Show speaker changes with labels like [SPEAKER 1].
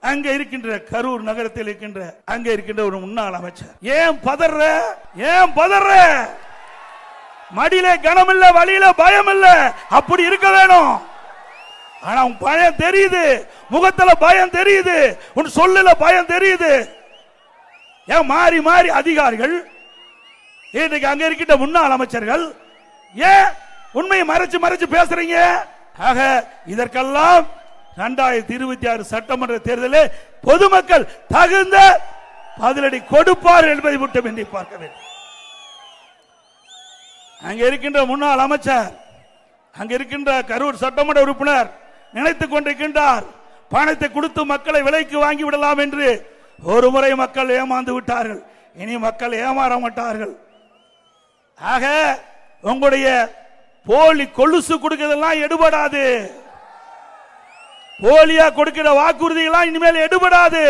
[SPEAKER 1] அங்க இருக்கின்ற கரூர் நகரத்தில் இருக்கின்ற அங்க இருக்கின்ற ஒரு முன்னாள் அமைச்சர். ஏன் பதற ஏன் பதற மடியில கனம் இல்ல வழியில பயம் இல்ல அப்படி இருக்க வேணும். ஆனா உன் பயம் தெரியுது. முகத்துல பயம் தெரியுது. உன் சொல்லுல பயம் தெரியுது. ஏன் மாறி மாறி அதிகாரிகள் இன்னைக்கு அங்க இருக்கின்ற முன்னாள் அமைச்சர்கள் ஏன் உண்மையை மறைச்சு மறைச்சு பேசுறீங்க? ஆக இதற்கெல்லாம் இரண்டாயிரத்தி இருபத்தி ஆறு சட்டமன்ற தேர்தலில் பொதுமக்கள் தகுந்த பதிலடி கொடுப்பார் என்பதை மட்டும் எண்ணி பார்க்க வேண்டும். அங்க இருக்கின்ற முன்னாள் அமைச்சர் அங்க இருக்கின்ற கரூர் சட்டமன்ற உறுப்பினர் நினைத்துக் கொண்டிருக்கின்றார் பணத்தை கொடுத்து மக்களை விலைக்கு வாங்கி விடலாம் என்று ஒரு முறை மக்கள் ஏமாந்து விட்டார்கள். இனி மக்கள் ஏமாற மாட்டார்கள். ஆக உங்களுடைய போலி கொலுசு கொடுக்கிறதெல்லாம் எடுபடாது. போலியா கொடுக்கிற வாக்குறுதிகள்லாம் இனிமேல் எடுபடாது.